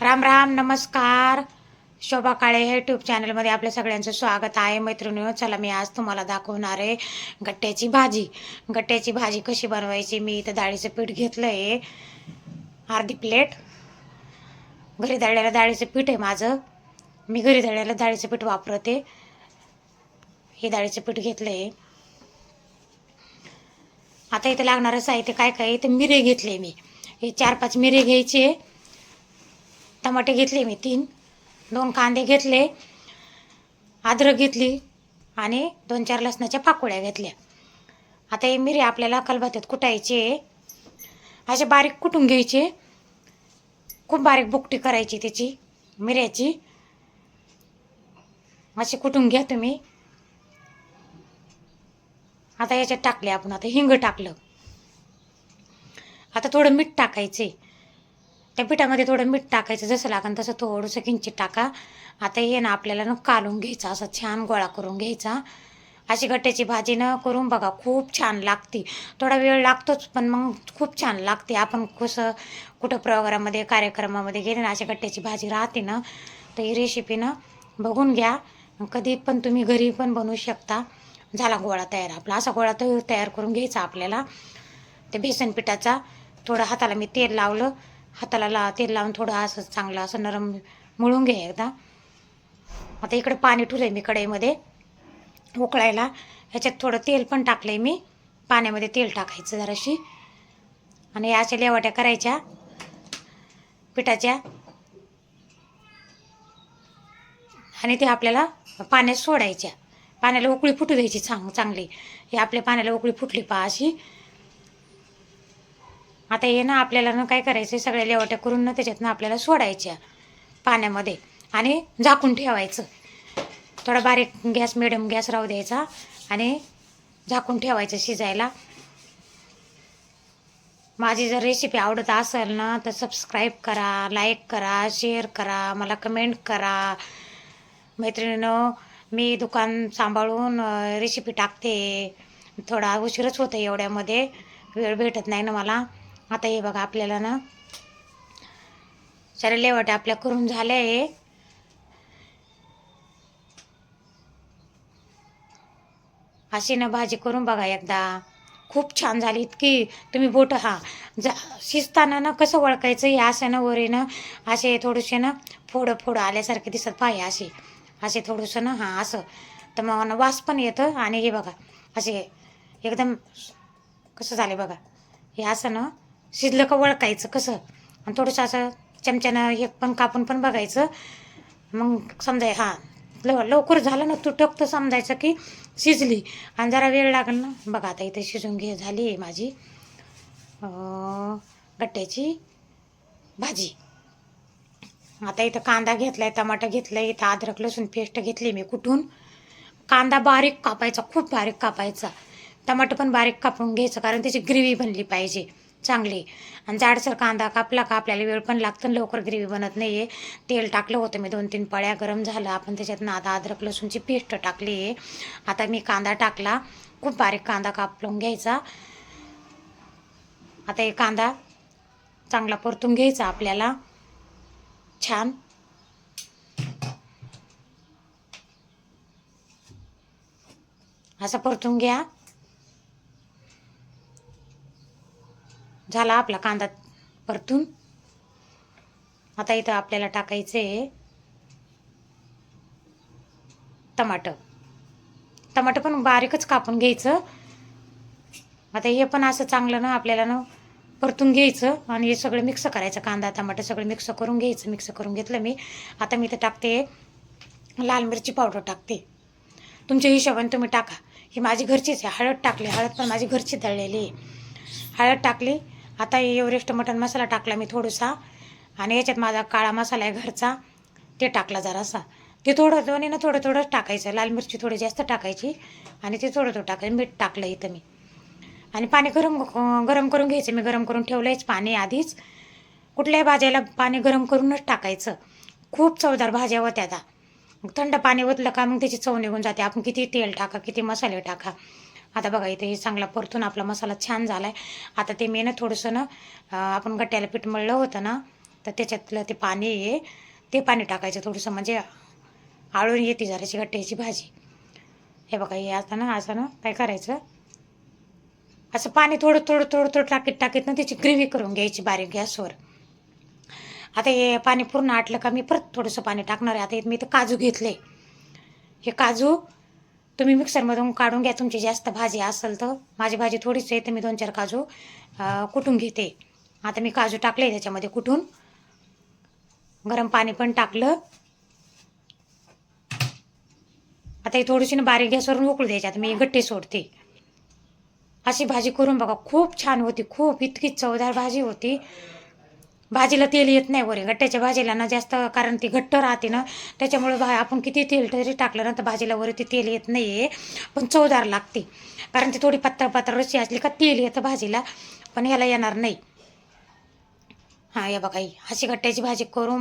राम राम नमस्कार. शोभा काळे हे ट्यूब चॅनलमध्ये आपल्या सगळ्यांचं स्वागत आहे. मैत्रिणी चला मी आज तुम्हाला दाखवणार आहे गट्ट्याची भाजी. गट्ट्याची भाजी कशी बनवायची? मी इथं डाळीचं पीठ घेतलं आहे अर्धी प्लेट घरी दळलेलं डाळीचं पीठ आहे माझं. मी घरी दळलेलं डाळीचं पीठ वापरते. हे डाळीचं पीठ घेतलं आहे आता इथं लागणारं साहित्य काय काय इथं मिरे घेतले मी. हे चार पाच मिरे घ्यायचे. टमाटे घेतले मी तीन. दोन कांदे घेतले अद्रक घेतली आणि दोन चार लसणाच्या पाकोळ्या घेतल्या. आता हे मिरी आपल्याला कलबात्यात कुटायचे असे बारीक कुटून घ्यायचे. खूप बारीक बुकटी करायची त्याची मिऱ्याची. असे कुटून घ्या तुम्ही. आता याच्यात टाकले आपण आता हिंग टाकलं. आता थोडं मीठ टाकायचे. त्या पिठामध्ये थोडं मीठ टाकायचं जसं लागेल तसं थोडंसं किंचित टाका. आता हे ना आपल्याला ना कालून घ्यायचा असा छान गोळा करून घ्यायचा. अशी गट्ट्याची भाजी न करून बघा खूप छान लागते. थोडा वेळ लागतोच पण मग खूप छान लागते. आपण कसं कुठं प्रोग्राममध्ये कार्यक्रमामध्ये गेले ना अशा गट्ट्याची भाजी राहते ना तर ही रेसिपी ना बघून घ्या. कधी पण तुम्ही घरी पण बनवू शकता. झाला गोळा तयार आपला. असा गोळा तर तयार करून घ्यायचा आपल्याला. ते बेसन पिठाचा थोडं हाताला मी तेल लावलं. हाताला ला तेल लावून थोडं असं चांगलं असं नरम मळून घे एकदा. आता इकडे पाणी ठुलं मी कढईमध्ये उकळायला. ह्याच्यात थोडं तेल पण टाकलं आहे मी. पाण्यामध्ये तेल टाकायचं जराशी. आणि या अशा लेवाट्या करायच्या. पिठाच्या. आणि ते आपल्याला पाण्यात सोडायच्या. पाण्याला उकळी फुटू द्यायची चांग चांगली. हे आपल्या पाण्याला उकळी फुटली पहा अशी. आता हे ना आपल्याला ना काय करायचं सगळ्या लेवट्या करून ना त्याच्यातनं आपल्याला सोडायच्या पाण्यामध्ये आणि झाकून ठेवायचं. थोडा बारीक गॅस मिडियम गॅस राहू द्यायचा आणि झाकून ठेवायचं शिजायला. माझी जर रेसिपी आवडत असेल ना तर सबस्क्राईब करा लाईक करा शेअर करा मला कमेंट करा. मैत्रिणीनं मी दुकान सांभाळून रेसिपी टाकते. थोडा उशीरच होतं एवढ्यामध्ये वेळ भेटत नाही ना मला. आता हे बघा आपल्याला ना सारे लेवट आपल्या करून झालं आहे अशी ना भाजी करून बघा एकदा. खूप छान झाली इतकी. तुम्ही बोट हा जा शिजताना ना कसं ओळखायचं हे असं ना वरीनं असे थोडेसे ना फोडं फोडं आल्यासारखे दिसत पाहिजे असे. असे थोडंसं ना हां असं. तर मग वास पण येतं आणि हे बघा असे एकदम कसं झाले बघा. हे असं ना शिजलं का वळकायचं कसं? आणि थोडंसं असं चमच्यानं एक पण कापून पण बघायचं. मग समजाय हां लव लवकर झालं ना तुटक तर समजायचं की शिजली. आणि जरा वेळ लागेल ना. बघा आता इथे शिजून घे झाली आहे माझी गट्ट्याची भाजी. आता इथं कांदा घेतला आहे टमाटर घेतलं आहे इथं अद्रक लसूण पेस्ट घेतली मी कुठून? कांदा बारीक कापायचा खूप बारीक कापायचा. टमाटर पण बारीक कापून घ्यायचं कारण त्याची ग्रेव्ही बनली पाहिजे. चांगली. आणि जाडसर कांदा कापला का आपल्याला वेळ पण लागतं आणि लवकर ग्रेव्ही बनत नाही आहे तेल टाकलं होतं मी दोन तीन पळ्या गरम झालं. आपण त्याच्यातनं आता अद्रक लसूणची पेस्ट टाकली आहे. आता मी कांदा टाकला. खूप बारीक कांदा कापलून घ्यायचा. आता हे कांदा चांगला परतून घ्यायचा आपल्याला. छान. असं परतून घ्या. झाला आपला कांदा परतून. आता इथं आपल्याला टाकायचं आहे टमाटं टमाटर पण बारीकच कापून घ्यायचं. आता हे पण असं चांगलं ना आपल्याला ना परतून घ्यायचं आणि हे सगळं मिक्स करायचं. कांदा टमाटर सगळं मिक्स करून घ्यायचं मिक्स करून घेतलं मी. आता मी इथं टाकते लाल मिरची पावडर टाकते. तुमच्या हिशोबाने तुम्ही टाका. ही माझी घरचीच आहे. हळद टाकली. हळद पण माझी घरची दळलेली आहे. हळद टाकली आता एव्हरेस्ट मटन मसाला टाकला मी थोडासा. आणि याच्यात माझा काळा मसाला आहे घरचा. ते टाकला जरासा. ते थोडं दोन्ही ना थोडं थोडंच टाकायचं. लाल मिरची थोडी जास्त टाकायची. आणि ते थोडं थोडं टाकायचं. मीठ टाकलं इथं मी. आणि पाणी गरम गरम करून घ्यायचं. मी गरम करून ठेवलंयच पाणी आधीच. कुठल्याही भाज्याला पाणी गरम करूनच टाकायचं. खूप चवदार भाज्या होत्या आता थंड पाणी ओतलं का मग त्याची चव निघून जाते. आपण किती तेल टाका किती मसाले टाका. आता बघा इथे हे चांगला परतून आपला मसाला छान झाला आहे आता ते मी ना थोडंसं ना आपण गट्ट्याला पीठ मळलं होतं ना तर त्याच्यातलं ते पाणी आहे ते पाणी टाकायचं थोडंसं म्हणजे आळून येते जराशी गट्ट्याची भाजी. हे बघा हे असं ना असं ना काय करायचं? असं पाणी थोडं थोडं थोडं थोडं टाकीत टाकीत ना त्याची ग्रेव्ही करून घ्यायची बारीक गॅसवर. आता हे पाणी पूर्ण आटलं का मी परत थोडंसं पाणी टाकणार आहे. आता मी इथं काजू घेतले. हे काजू तुम्ही मिक्सरमधून काढून घ्या. तुमची जास्त भाजी असेल तर. माझी भाजी थोडीच आहे तर मी दोन चार काजू कुटून घेते. आता मी काजू टाकले त्याच्यामध्ये कुटून. गरम पाणी पण टाकलं. आता ही थोडीशी ना बारीक गॅसवरून उकळू द्यायची. आता मी गट्टे सोडते. अशी भाजी करून बघा खूप छान होती. खूप इतकी चवदार भाजी होती. भाजीला तेल येत नाही वरे. गट्ट्याच्या भाजीला ना जास्त कारण ती घट्ट राहते ना. त्याच्यामुळे भा आपण किती तेल तरी टाकलं ना तर भाजीला वरे ते तेल येत नाही आहे पण चवदार लागते. कारण ती थोडी पातळ पातळ रशी असली का तेल येतं भाजीला. पण याला येणार नाही. हां या बघा अशी गट्ट्याची भाजी करून